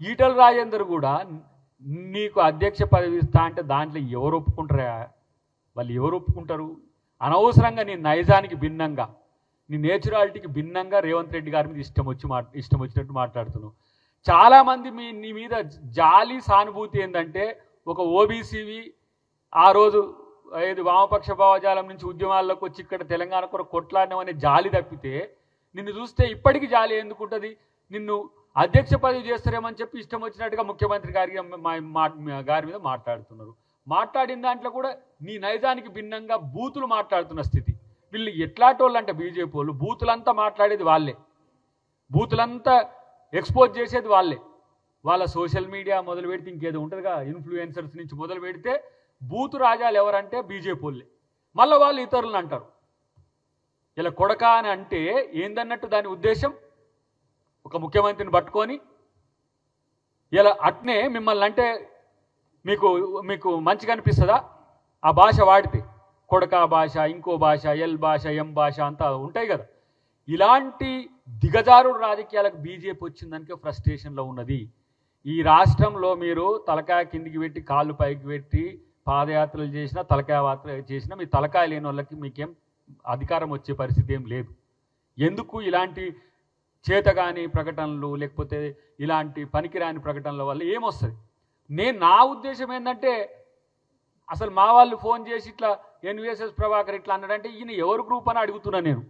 ఈటల రాజేందర్ కూడా నీకు అధ్యక్ష పదవి ఇస్తా అంటే దాంట్లో ఎవరు ఒప్పుకుంటారా? వాళ్ళు ఎవరు ఒప్పుకుంటారు? అనవసరంగా నీ నైజానికి భిన్నంగా నీ నేచురాలిటీకి భిన్నంగా రేవంత్ రెడ్డి గారి మీద ఇష్టం వచ్చి మా ఇష్టం వచ్చినట్టు మాట్లాడుతున్నావు. చాలామంది మీ నీ మీద జాలి సానుభూతి ఏంటంటే ఒక ఓబీసీవి ఆ రోజు ఏది వామపక్ష భావజాలం నుంచి ఉద్యమాల్లోకి వచ్చి ఇక్కడ తెలంగాణ కొరకు కొట్లాడడం అనే జాలి తప్పితే నిన్ను చూస్తే ఇప్పటికీ జాలి ఎందుకుంటుంది? నిన్ను అధ్యక్ష పదవి చేస్తారేమని చెప్పి ఇష్టం వచ్చినట్టుగా ముఖ్యమంత్రి గారి మా- మా- గారి మీద మాట్లాడుతున్నారు. మాట్లాడిన దాంట్లో కూడా నీ నైజానికి భిన్నంగా బూతులు మాట్లాడుతున్న స్థితి. వీళ్ళు ఎట్లాంటి వాళ్ళు అంటే బీజేపీ వాళ్ళు బూతులంతా మాట్లాడేది వాళ్ళే. బూతులంతా ఎక్స్పోజ్ చేసేది వాళ్ళే. వాళ్ళ సోషల్ మీడియా మొదలు పెడితే ఇంకేదో ఉంటుందిగా ఇన్ఫ్లుయెన్సర్స్ నుంచి మొదలు పెడితే బూతు రాజాలు ఎవరంటే బీజేపీ వాళ్ళే. మళ్ళీ వాళ్ళు ఇతరులను అంటారు. ఇలా కొడక అని అంటే ఏందన్నట్టు దాని ఉద్దేశం? ఒక ముఖ్యమంత్రిని పట్టుకొని ఇలా అట్నే మిమ్మల్ని అంటే మీకు మీకు మంచిగా అనిపిస్తుందా ఆ భాష వాడితే కొడక భాష ఇంకో భాష ఎల్ భాష ఎం భాష అంతా ఉంటాయి కదా. ఇలాంటి దిగజారుడు రాజకీయాలకు బీజేపీ వచ్చిందనికే ఫ్రస్ట్రేషన్లో ఉన్నది. ఈ రాష్ట్రంలో మీరు తలకాయ కిందికి పెట్టి కాళ్ళు పైకి పెట్టి పాదయాత్రలు చేసినా తలకాయ యాత్ర చేసినా మీ తలకాయ లేని వాళ్ళకి మీకేం అధికారం వచ్చే పరిస్థితి ఏం లేదు. ఎందుకు ఇలాంటి చేతగాని ప్రకటనలు లేకపోతే ఇలాంటి పనికిరాని ప్రకటనల వల్ల ఏమొస్తుంది? నేను నా ఉద్దేశం ఏంటంటే అసలు మా వాళ్ళు ఫోన్ చేసి ఇట్లా ఎన్విఎస్ఎస్ ప్రభాకర్ ఇట్లా అన్నాడంటే ఈయన ఎవరి గ్రూప్ అని అడుగుతున్నా నేను.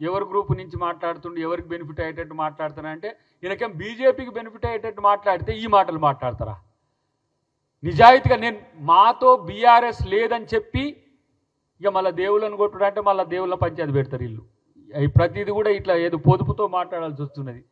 ఎవరి గ్రూప్ నుంచి మాట్లాడుతుండే ఎవరికి బెనిఫిట్ అయ్యేటట్టు మాట్లాడుతున్నా అంటే ఈయనకేం బీజేపీకి బెనిఫిట్ అయ్యేటట్టు మాట్లాడితే ఈ మాటలు మాట్లాడతారా? నిజాయితీగా నేను మాతో బీఆర్ఎస్ లేదని చెప్పి ఇక మళ్ళీ దేవుళ్ళని కొట్టుడు అంటే మళ్ళీ దేవుళ్ళ పంచాయతీ పెడతారు వీళ్ళు. ప్రతిది కూడా ఇట్లా ఏదో పొదుపుతో మాట్లాడాల్సి వస్తున్నది.